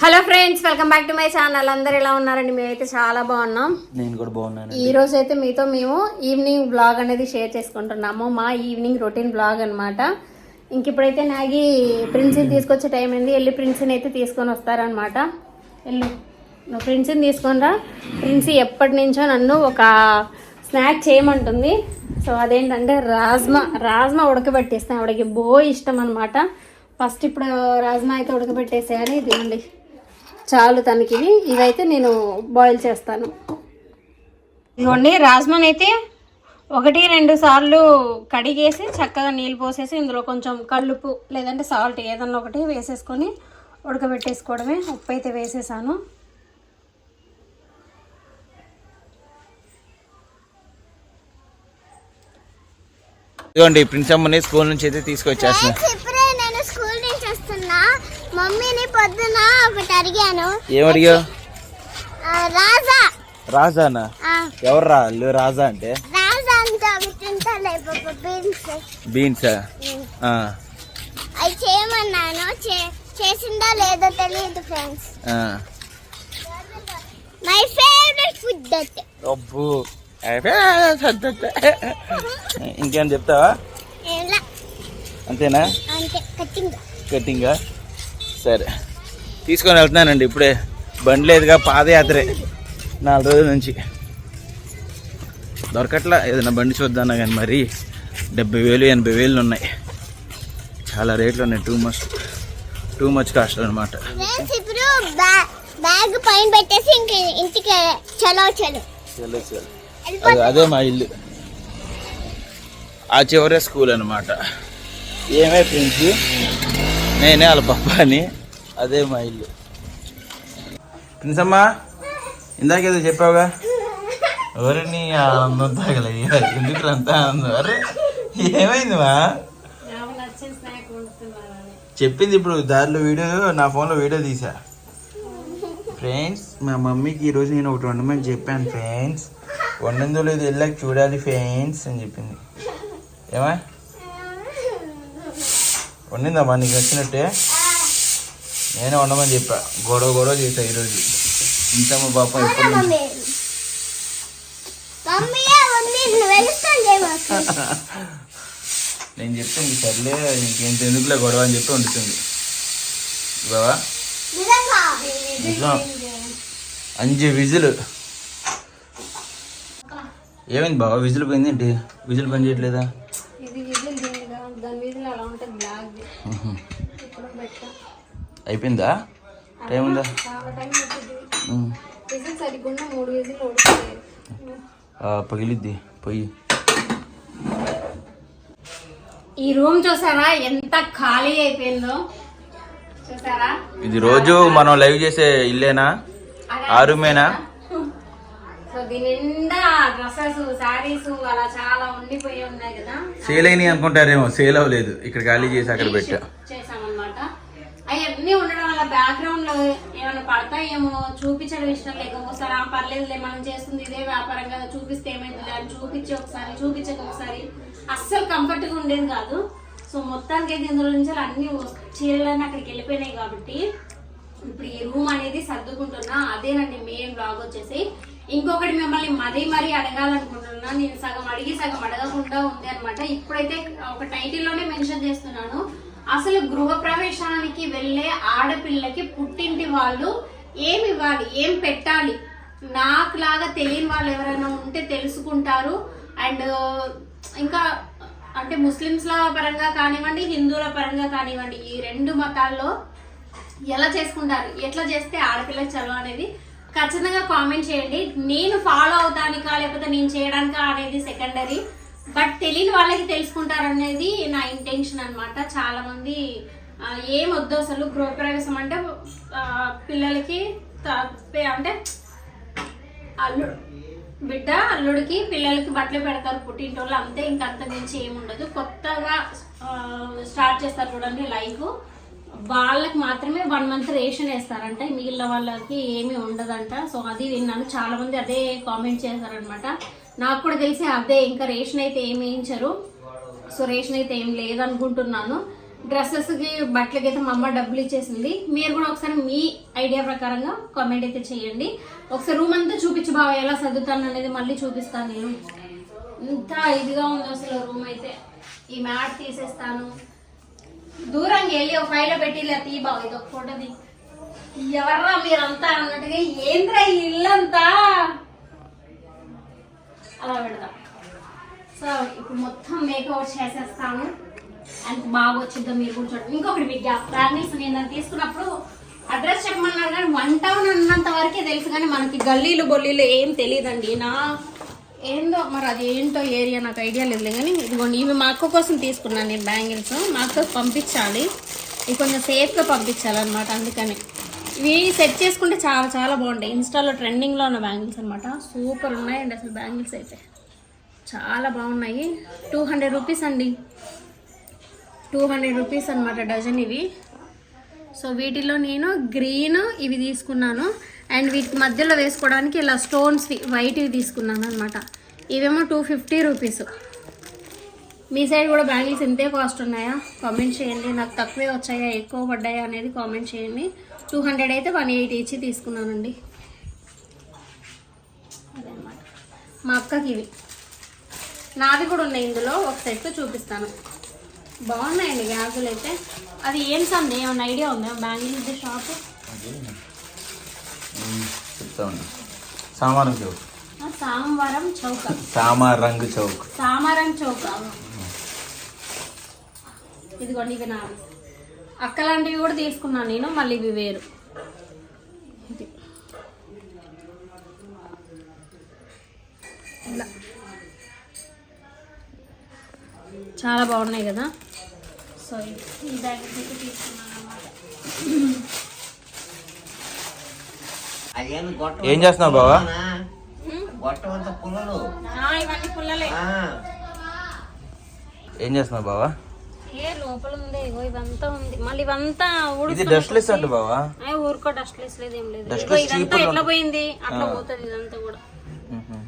Hello friends welcome back to my channel. అందరు ఎలా ఉన్నారండి? మేమైతే చాలా బాగున్నాం. నేను కూడా బాగున్నాను ఈ రోజు అయితే మీతో మేము ఈవినింగ్ బ్లాగ్ అనేది షేర్ చేసుకుంటున్నాము. మా ఈవినింగ్ రొటీన్ బ్లాగ్ అనమాట ఇంక ఇప్పుడైతే నాగి ప్రిన్సిని తీసుకొచ్చే టైం అయింది. వెళ్ళి ప్రిన్సిని అయితే తీసుకొని వస్తారనమాట వెళ్ళు నువ్వు ప్రిన్సిని తీసుకొని రా. ప్రిన్సి ఎప్పటి నుంచో నన్ను ఒక స్నాక్ చేయమంటుంది. సో అదేంటంటే రాజ్మా రాజ్మా ఉడకబెట్టేస్తాను. ఆవిడకి బో ఇష్టం అనమాట ఫస్ట్ ఇప్పుడు రాజ్మా అయితే ఉడకబెట్టేసేయాలి. ఇదిగోండి. చాలు తనకి ఇవి ఇవైతే నేను బాయిల్ చేస్తాను. ఇదిగోండి రాజ్మాని అయితే ఒకటి రెండు సార్లు కడిగేసి చక్కగా నీళ్ళు పోసేసి ఇందులో కొంచెం కల్లుపు లేదంటే సాల్ట్ ఏదన్నా ఒకటి వేసేసుకొని ఉడకబెట్టేసుకోవడమే. ఉప్పు అయితే వేసేసాను. ఇదిగోండి ప్రిన్స్ అమ్మని స్కూల్ నుంచి అయితే వస్తున్నా. మమ్మీని పొద్దున? ఒకటి అడిగాను. ఏమడిగా ఆ, రాజా. రాజానా? ఎవరు రా వాళ్ళు రాజా అంటే? రాజా అంటే అవి తింటాలే పాప బీన్స్. బీన్సా? అవి చేయమన్నాను. చేసిందో లేదో తెలియదు friends. My favourite food that అబ్బో. ఇంకేం చెప్తావా? అంతేనా? అంతే కట్టింగ్ కట్టింగా సరే. తీసుకొని వెళ్తున్నానండి ఇప్పుడే. బండి లేదుగా పాదయాత్రే. నాలుగు రోజుల నుంచి. దొరకట్లా ఏదైనా బండి చూద్దాన్నా కానీ మరి డెబ్బై వేలు ఎనభై వేలు ఉన్నాయి. చాలా రేట్లు ఉన్నాయి too much too much cost అనమాట బ్యాగ్ పైన పెట్టేసి ఇంటికి చలో చలో. అదే మా ఇల్లు. ఆ చివరే స్కూల్ అనమాట ఏమే ప్రిన్స్ నేనే వాళ్ళ పప్ప అని అదే మా ఇల్లు. ప్రిన్స్ అమ్మా ఇందాకేదో చెప్పావుగా? ఎవరిని ఆనందం తాగలయ్యా ఎందుకు అంత ఆనందం? అరే ఏమైంది మా నచ్చిన స్నాక్ వండుతున్నానని చెప్పింది ఇప్పుడు దారిలో వీడియో నా ఫోన్లో వీడియో తీసా. ఫ్రెండ్స్ మా మమ్మీకి ఈరోజు నేను ఒకటి వండమని చెప్పాను ఫ్రెండ్స్. వండిందో లేదు వెళ్ళాక చూడాలి ఫ్రెండ్స్ అని చెప్పింది. ఏమా? వండిందమ్మా నీకు నచ్చినట్టే? నేనే వండమని చెప్పా. గొడవ గొడవ చేసా ఈరోజు. ఇంతమ్మ పాపం ఎప్పుడు నేను చెప్తే ఇంక సర్లే ఇంకేం ఎందుకులే గొడవ అని చెప్పి వండుతుంది. బావా? అంజు విజులు. ఏమైంది బావా? విజులు పోయింది ఏంటి విజులు పని చేయట్లేదా ఇది విజిల్ దీనిగా దాని విజిల్ అలా ఉంటుంది బ్లాక్ ఇప్పుడు పెట్టా అయిపోయిందా? టైం ఉందా? పగిలిద్ది పొయ్యి ఈ రూమ్ చూసారా? ఎంత ఖాళీ అయిపోయిందో. చూసారా? ఇది రోజు మనం లైవ్ చేసే ఇల్లేనా? ఆ రూమేనా? సో దీని నిండా డ్రెస్సెస్ శారీస్ అలా చాలా ఉండిపోయి ఉన్నాయి కదా. సేల్ అయినాయి అనుకుంటారేమో సేల్ అవ్వలేదు. ఇక్కడ ఖాళీ చేసి అక్కడ పెట్టా. అవన్నీ ఉండడం వల్ల బ్యాక్గ్రౌండ్లో ఏమైనా పడతాయేమో చూపించడం ఇష్టం లేక ఒకసారి ఆ పర్లేదులే మనం చేస్తుంది ఇదే వ్యాపారం కదా చూపిస్తే ఏమైంది అని చూపించి ఒకసారి చూపించక ఒకసారి అస్సలు కంఫర్ట్గా ఉండేది కాదు. సో మొత్తానికి అయితే ఇందులో నుంచి అన్ని చీరలన్నీ అక్కడికి వెళ్ళిపోయినాయి కాబట్టి ఇప్పుడు ఈ రూమ్ అనేది సర్దుకుంటున్నా. అదేనండి మెయిన్ బ్లాగ్ వచ్చేసి. ఇంకొకటి మిమ్మల్ని మరీ మరీ అడగాలనుకుంటున్నా. నేను సగం అడిగి సగం అడగకుండా ఉంది అనమాట ఇప్పుడైతే ఒక టైటిల్లోనే మెన్షన్ చేస్తున్నాను. అసలు గృహ ప్రవేశానికి వెళ్ళే ఆడపిల్లకి పుట్టింటి వాళ్ళు ఏమి ఇవ్వాలి? ఏం పెట్టాలి? నాకు లాగా తెలియని వాళ్ళు ఎవరైనా ఉంటే తెలుసుకుంటారు. అండ్ ఇంకా అంటే ముస్లిమ్స్ల పరంగా కానివ్వండి హిందువుల పరంగా కానివ్వండి ఈ రెండు మతాల్లో ఎలా చేసుకుంటారు? ఎట్లా చేస్తే ఆడపిల్ల చదువు అనేది ఖచ్చితంగా కామెంట్ చేయండి. నేను ఫాలో అవుతానికా లేకపోతే నేను చేయడానికా అనేది సెకండరీ. బట్ తెలియని వాళ్ళకి తెలుసుకుంటారనేది నా ఇంటెన్షన్ అనమాట చాలా మంది ఏం వద్దు అసలు గృహప్రవేశం అంటే పిల్లలకి అంటే అల్లుడు బిడ్డ అల్లుడికి పిల్లలకి బట్టలు పెడతారు పుట్టింటోళ్ళు. అంతే ఇంకంత అంత మించి ఏముండదు కొత్తగా స్టార్ట్ చేస్తారు చూడండి లైఫ్. వాళ్ళకి మాత్రమే వన్ మంత్ రేషన్ వేస్తారంట. మిగిలిన వాళ్ళకి ఏమీ ఉండదంట. సో అది విన్నాను. చాలా మంది అదే కామెంట్ చేశారనమాట నాకు కూడా తెలిసి అదే ఇంకా రేషన్ అయితే ఏమి వేయించరు. సో రేషన్ అయితే ఏం లేదనుకుంటున్నాను. డ్రెస్సెస్కి బట్టలకి అయితే మా అమ్మ డబ్బులు ఇచ్చేసింది. మీరు కూడా ఒకసారి మీ ఐడియా ప్రకారంగా కామెంట్ అయితే చేయండి. ఒకసారి రూమ్ అంతా చూపించి బాగా ఎలా చదువుతాను అనేది మళ్ళీ చూపిస్తాను నేను. ఇంత ఇదిగా ఉంది అసలు రూమ్ అయితే. ఈ మ్యాట్ తీసేస్తాను. దూరంగా వెళ్ళి ఒక ఫైల్ పెట్టి ఇలా తీ బాగా ఇది ఒక ఫోటోది ఎవర్రా మీరంతా అన్నట్టుగా ఏంద్రా ఈ ఇల్లంతా? అలా పెడదాం సో ఇప్పుడు మొత్తం మేకవర్ చేసేస్తాను. అండ్ బాగా వచ్చిద్దాం మీరు కూడా చూడండి. ఇంకొకటి మీకు బ్యాంగిల్స్ నేను దాన్ని తీసుకున్నప్పుడు అడ్రస్ చెప్పమన్నారు కానీ వన్ టౌన్ అన్నంత వరకే తెలుసు కానీ మనకి గల్లీలు బొల్లీలు ఏం తెలియదండి. నా ఏందో మరి అది ఏంటో ఏరియా నాకు ఐడియా లేదు కానీ ఇదిగోండి ఇవి మా అక్క కోసం తీసుకున్నాను నేను బ్యాంగిల్స్. మా అక్కకు పంపించాలి. ఇవి కొంచెం సేఫ్గా పంపించాలన్నమాట అందుకని. ఇవి సెట్ చేసుకుంటే చాలా చాలా బాగుంటాయి. ఇన్స్టాలో ట్రెండింగ్లో ఉన్న బ్యాంగిల్స్ అనమాట సూపర్ ఉన్నాయండి అసలు బ్యాంగిల్స్ అయితే. చాలా బాగున్నాయి. టూ హండ్రెడ్ రూపీస్ అండి. టూ హండ్రెడ్ రూపీస్ అనమాట డజన్ ఇవి. సో వీటిలో నేను గ్రీన్ ఇవి తీసుకున్నాను. అండ్ వీటి మధ్యలో వేసుకోవడానికి ఇలా స్టోన్స్ వైట్ ఇవి తీసుకున్నాను అనమాట ఇవేమో టూ ఫిఫ్టీ రూపీస్ మీ సైడ్ కూడా బ్యాంగిల్స్ ఇంతే కాస్ట్ ఉన్నాయా? కామెంట్ చేయండి. నాకు తక్కువే వచ్చాయా? ఎక్కువ పడ్డాయా అనేది కామెంట్ చేయండి. టూ హండ్రెడ్ అయితే వన్ ఎయిటీ ఇచ్చి తీసుకున్నానండి. అదనమాట మా అక్కకి ఇవి. నాది కూడా ఉన్నాయి ఇందులో. ఒక సెట్ చూపిస్తాను. బాగున్నాయండి గాజులు అయితే. అది ఏం సంది? ఏమన్నా ఐడియా ఉందా? Bangles shop? సామారం చౌక్. సామవరం చౌక. సామార్ రంగు చౌక్. సామరం చౌక. ఇదిగోండి ఇవి నా అక్క లాంటివి కూడా తీసుకున్నాను నేను మళ్ళీ ఇవి వేరు. ఇది. ఇలా. చాలా బాగున్నాయి కదా. సో ఈ బ్యాగ్ తీసుకున్నాను అన్నమాట. ఏం చేస్తున్నావు బావా? గొట్టం అంతా పుల్లలు. ఆ, ఇవన్నీ పుల్లలే. ఆ, ఏం చేస్తున్నావు బావా? ఏ లోపల ఉంది ఇగో ఇవంతా ఉంది. మళ్ళీ ఇవంతా ఇది ఊడుస్తున్నట్టు డస్ట్లెస్ అంట బావా? అయ్య ఊరుకో డస్ట్లెస్ లేదు ఏం లేదు. ఇగో ఇదంతా ఎట్లా ఉంది. పోయింది? అట్లా. పోతుంది ఇదంతా కూడా. మ్మ్.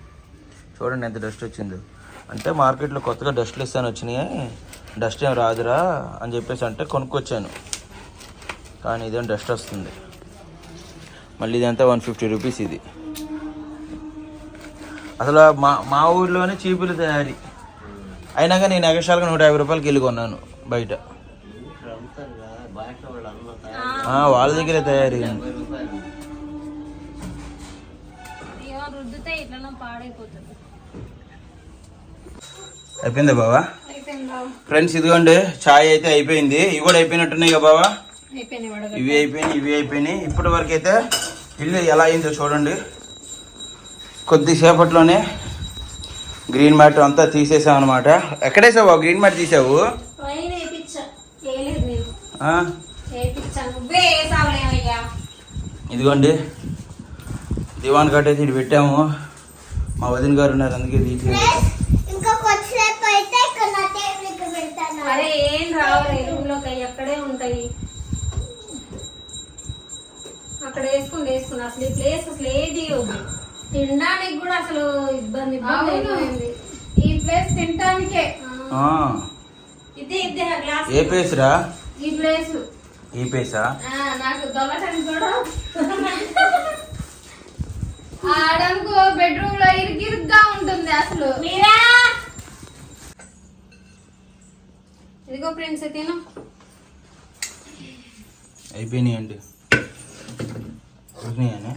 చూడండి ఎంత డస్ట్ వచ్చిందో. అంటే మార్కెట్లో కొత్తగా డస్ట్లెస్ అని వచ్చినాయి. డస్ట్ ఏం రాదురా అని చెప్పేసి అంటే కొనుక్కొచ్చాను. కానీ ఇదేం డస్ట్ వస్తుంది. మళ్ళీ ఇదంతా వన్ ఫిఫ్టీ రూపీస్ ఇది. అసలు మా మా ఊర్లోనే చీపులు తయారీ. అయినా కానీ నేను ఎగస్ట్రాలుగా నూట యాభై రూపాయలకి వెళ్ళి కొన్నాను. బయట. వాళ్ళు దగ్గరే తయారీ. అయిపోయిందా బావా? ఫ్రెండ్స్ ఇదిగోండి ఛాయ్ అయితే అయిపోయింది. ఇవి కూడా అయిపోయినట్టున్నాయి కదా బావా? ఇవి అయిపోయినాయి ఇవి అయిపోయినాయి. ఇప్పటి వరకు అయితే ఇల్లు ఎలా అయిందో చూడండి. కొద్దిసేపట్లోనే గ్రీన్ మ్యాట్ అంతా తీసేసాం అనమాట ఎక్కడేసావు గ్రీన్ మ్యాట్ తీసావు? ఇదిగోండి. దివాన్ కట్ అయితే ఇటు పెట్టాము. మా వదిన గారు ఉన్నారు అందుకే అవి అక్కడే ఉంటాయి. అక్కడ వేసుకుని వేసుకుని అసలు ఈ ప్లేస్ అసలు ఏది. తినడానికి కూడా అసలు ఇబ్బంది ఈ ప్లేస్ తినటానికే. ఆ, ఇదే ఇదే ఏ పేసురా ఈ ప్లేస్. ఈ పేసా నాకు దొల్లటానికి కూడా ఆడనుకో బెడ్రూమ్లో ఇరుగిరుగ్గా ఉంటుంది అసలు. మీరా? ఇదిగో ఫ్రెండ్స్ తిను. అయిపోయినాయండి ఉడికినాయనే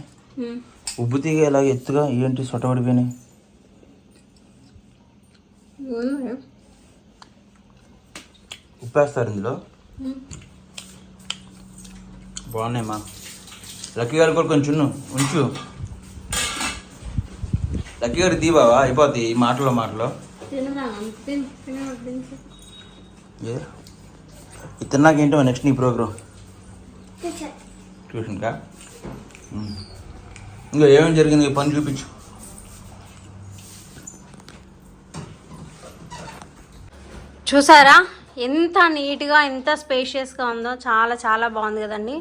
ఉబ్బు తీగ ఇలా ఎత్తుగా ఏంటి? సొట్టబడిపోయినాయి ఉప్పేస్తారు ఇందులో? బాగున్నాయమ్మా లక్కీ గారు కూడా కొంచెం ఉంచు. లక్కీ గారు దీబావా అయిపోతాయి ఈ మాటలో మాటలో. తినరా తిను తిను తిను. ఏ? ఇది తిన్నాకేంటో నెక్స్ట్ నీ ప్రోగ్రామ్ ట్యూషన్కా. ఇంకా ఏమేమి జరిగింది? పని చూపించు. చూసారా? ఎంత నీట్గా ఎంత స్పేషియస్గా ఉందో చాలా చాలా బాగుంది కదండి.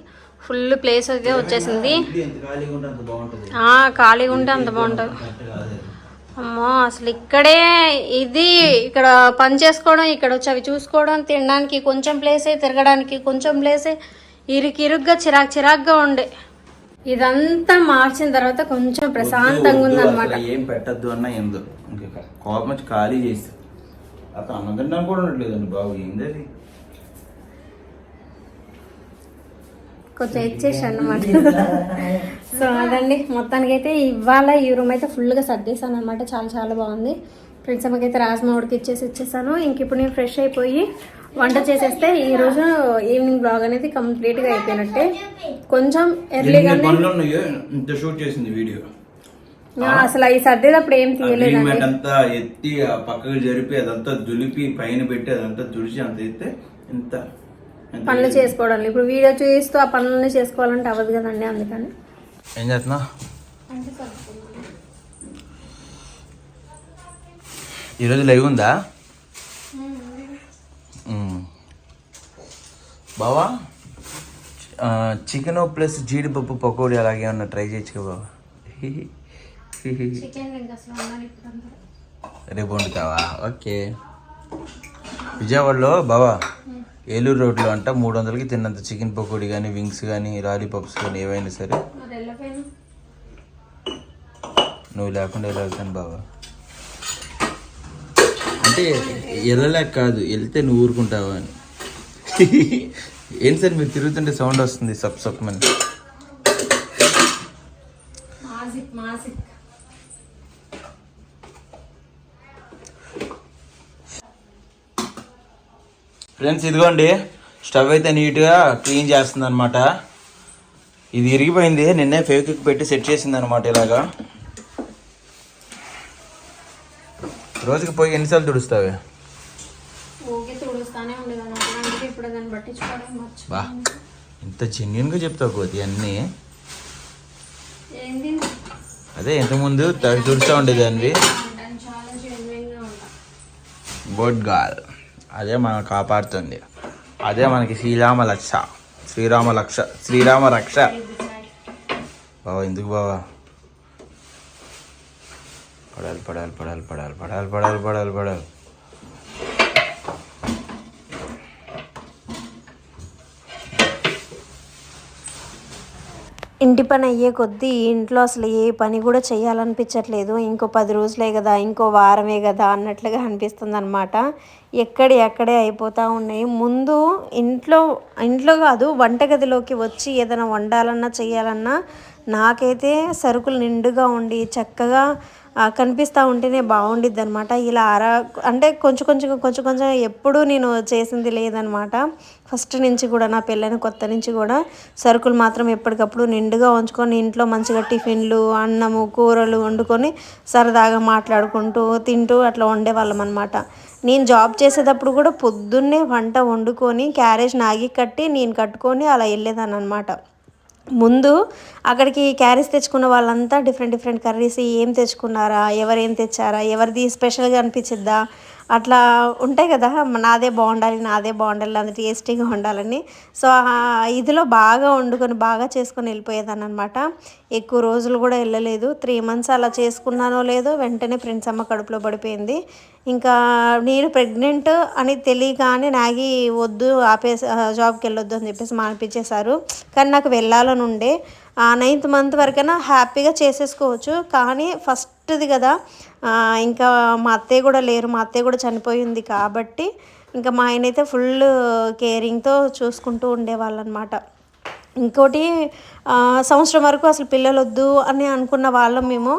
ఫుల్ ప్లేస్ అయితే వచ్చేసింది. ఖాళీగా ఉంటే అంత బాగుంటుంది. అమ్మో అసలు ఇక్కడే ఇది ఇక్కడ పని చేసుకోవడం ఇక్కడ వచ్చి అవి చూసుకోవడం తినడానికి కొంచెం ప్లేసే తిరగడానికి కొంచెం ప్లేసే ఇరుకిరుగ్గా చిరాక్ చిరాక్గా ఉండే. ఇదంతా మార్చిన తర్వాత కొంచెం ప్రశాంతంగా ఉందన్నమాట. ఏం పెట్టద్దు అన్న ఎందుకు కోపం ఖాళీ చేసి. అతను అన్నం తినడానికి కూడా ఉండట్లేదండి బాబు ఏంది అది కొంచెం ఇచ్చేసి అన్నమాట సో అదండి మొత్తానికి అయితే ఇవాళ ఈ రూమ్ అయితే ఫుల్గా సర్దేశాను అనమాట చాలా చాలా బాగుంది. ఫ్రెండ్స్ అమ్మకైతే రాజ్మా ఉడికి ఇచ్చేసి ఇచ్చేసాను ఇంక ఇప్పుడు నేను ఫ్రెష్ అయిపోయి వంట చేసేస్తే ఈ రోజు ఈవినింగ్ బ్లాగ్ అనేది కంప్లీట్గా అయిపోయినట్టే. కొంచెం ఇంత షూట్ చేసింది వీడియో. అసలు ఈ సర్దేటప్పుడు ఏం అగ్రిమెంట్ అంతా ఎత్తి ఆ పక్కకు జరిపి అదంతా దులిపి పైన పెట్టి అదంతా తుడిచి అంత ఎత్తే ఇంత ఎంత పనులు చేసుకోవడం ఇప్పుడు వీడియో చూస్తూ ఆ పనులన్నీ చేసుకోవాలంటే అవ్వదు కదండి అందుకని. ఏం చేస్తున్నా? ఈరోజు లైవ్ ఉందా. బావా? చికెన్ ప్లస్ జీడిపప్పు పకోడీ అలాగే ఏమన్నా ట్రై చేయొచ్చు కదా బావా రేపు వండుతావా ఓకే. విజయవాడలో బావా ఏలూరు రోడ్లో అంట మూడు వందలకి తిన్నంత చికెన్ పకోడీ కానీ వింగ్స్ కానీ లాలీపాప్స్ కానీ ఏవైనా సరే. నువ్వు లేకుండా ఎలా వెళ్తాను బావా. అంటే వెళ్ళలేక కాదు వెళ్తే నువ్వు ఊరుకుంటావా అని. ఏంటి సార్ మీరు తిరుగుతుంటే సౌండ్ వస్తుంది సప్ సప్ అని. మాజిక్ మాజిక్ ఫ్రెండ్స్ ఇదిగోండి. స్టవ్ అయితే నీట్గా క్లీన్ చేస్తుంది అనమాట ఇది ఇరిగిపోయింది. నిన్నే ఫేవిక్విక్ పెట్టి సెట్ చేసింది అనమాట ఇలాగా. రోజుకి పోయి ఎన్నిసార్లు తుడుస్తావే? బా. ఇంత జెన్యున్గా చెప్తావు కోతి అన్నీ. అదే ఇంతకుముందు తుడుస్తూ ఉండేదాన్ని గుడ్ గాల్. అదే మనం కాపాడుతుంది. అదే మనకి శ్రీరామ లక్ష. శ్రీరామ లక్ష. శ్రీరామ రక్ష. బావా ఎందుకు బావా? పడాలి పడాలి పడాలి పడాలి పడాలి పడాలి పడాలి పడాలి. ఇంటి పని అయ్యే కొద్దీ ఇంట్లో అసలు ఏ పని కూడా చేయాలనిపించట్లేదు. ఇంకో పది రోజులే కదా ఇంకో వారమే కదా అన్నట్లుగా అనిపిస్తుంది అనమాట ఎక్కడి ఎక్కడే అయిపోతూ ఉన్నాయి. ముందు ఇంట్లో ఇంట్లో కాదు వంటగదిలోకి వచ్చి ఏదైనా వండాలన్నా చేయాలన్నా నాకైతే సరుకులు నిండుగా ఉండి చక్కగా కనిపిస్తూ ఉంటేనే బాగుండిద్ది అనమాట ఇలా అరా అంటే కొంచెం కొంచెం కొంచెం కొంచెం ఎప్పుడూ నేను చేసింది లేదనమాట ఫస్ట్ నుంచి కూడా నా పెళ్ళైన కొత్త నుంచి కూడా సరుకులు మాత్రం ఎప్పటికప్పుడు నిండుగా ఉంచుకొని ఇంట్లో మంచిగా టిఫిన్లు అన్నము కూరలు వండుకొని సరదాగా మాట్లాడుకుంటూ తింటూ అట్లా వండేవాళ్ళం అనమాట నేను జాబ్ చేసేటప్పుడు కూడా పొద్దున్నే వంట వండుకొని క్యారేజ్ నాగి కట్టి నేను కట్టుకొని అలా వెళ్ళేదాన్ని అనమాట ముందు అక్కడికి క్యారీస్ తెచ్చుకున్న వాళ్ళంతా డిఫరెంట్ డిఫరెంట్ కర్రీస్ ఏం తెచ్చుకున్నారా? ఎవరు ఏం తెచ్చారా? ఎవరిది స్పెషల్గా అనిపించిద్దా? అట్లా ఉంటాయి కదా నాదే బాగుండాలి నాదే బాగుండాలి అది టేస్టీగా ఉండాలని. సో ఇదిలో బాగా వండుకొని బాగా చేసుకొని వెళ్ళిపోయేదాన్ని అనమాట ఎక్కువ రోజులు కూడా వెళ్ళలేదు. త్రీ మంత్స్ అలా చేసుకున్నానో లేదో వెంటనే ఫ్రెండ్స్ అమ్మ కడుపులో పడిపోయింది. ఇంకా నేను ప్రెగ్నెంట్ అని తెలియగానే నాగి వద్దు ఆపేసి జాబ్కి వెళ్ళొద్దు అని చెప్పేసి మానిపించేశారు కానీ నాకు వెళ్ళాలని ఉండే. ఆ నైన్త్ మంత్ వరకైనా హ్యాపీగా చేసేసుకోవచ్చు. కానీ ఫస్ట్ ఫస్ట్ది కదా. ఇంకా మా అత్తయ్య కూడా లేరు మా అత్తయ్య కూడా చనిపోయింది కాబట్టి ఇంకా మా ఆయన అయితే ఫుల్ కేరింగ్తో చూసుకుంటూ ఉండేవాళ్ళు అనమాట ఇంకోటి సంవత్సరం వరకు అసలు పిల్లలు వద్దు అని అనుకున్న వాళ్ళం మేము.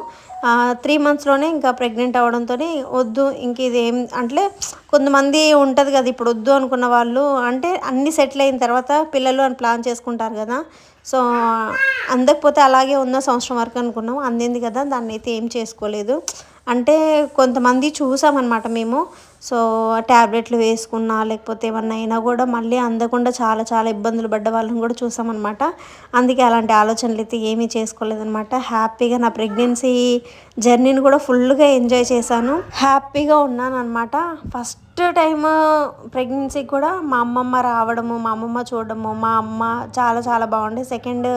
త్రీ మంత్స్లోనే ఇంకా ప్రెగ్నెంట్ అవ్వడంతో వద్దు ఇంక ఇదేం అంటే కొంతమంది ఉంటుంది కదా ఇప్పుడు వద్దు అనుకున్న వాళ్ళు అంటే అన్నీ సెటిల్ అయిన తర్వాత పిల్లలు అని ప్లాన్ చేసుకుంటారు కదా. సో అందకపోతే అలాగే ఉన్న సంవత్సరం వరకు అనుకున్నాం అందింది కదా దాన్ని అయితే ఏం చేసుకోలేదు. అంటే కొంతమంది చూసామన్నమాట మేము. సో ట్యాబ్లెట్లు వేసుకున్నా లేకపోతే ఏమన్నా అయినా కూడా మళ్ళీ అందకుండా చాలా చాలా ఇబ్బందులు పడ్డ వాళ్ళని కూడా చూసామన్నమాట. అందుకే అలాంటి ఆలోచనలు అయితే ఏమీ చేసుకోలేదన్నమాట. హ్యాపీగా నా ప్రెగ్నెన్సీ జర్నీని కూడా ఫుల్గా ఎంజాయ్ చేశాను. హ్యాపీగా ఉన్నాను అనమాట ఫస్ట్ టైం ప్రెగ్నెన్సీకి కూడా మా అమ్మమ్మ రావడము మా అమ్మమ్మ చూడడము మా అమ్మ చాలా చాలా బాగుండే. సెకండ్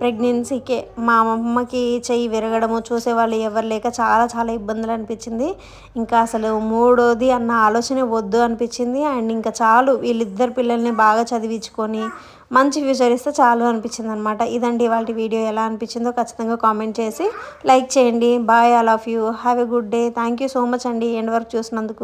ప్రెగ్నెన్సీకే మా అమ్మమ్మకి చెయ్యి విరగడము చూసేవాళ్ళు ఎవరు లేక చాలా చాలా ఇబ్బందులు అనిపించింది. ఇంకా అసలు మూడోది అన్న ఆలోచన వద్దు అనిపించింది. అండ్ ఇంకా చాలు వీళ్ళిద్దరు పిల్లల్ని బాగా చదివించుకొని మంచి ఫ్యూచర్ ఇస్తే చాలు అనిపించింది అనమాట ఇదండి ఇవాళ వీడియో ఎలా అనిపించిందో ఖచ్చితంగా కామెంట్ చేసి లైక్ చేయండి. Bye all of you. Have a good day. Thank you so much అండి. ఎండ్ వరకు చూసినందుకు.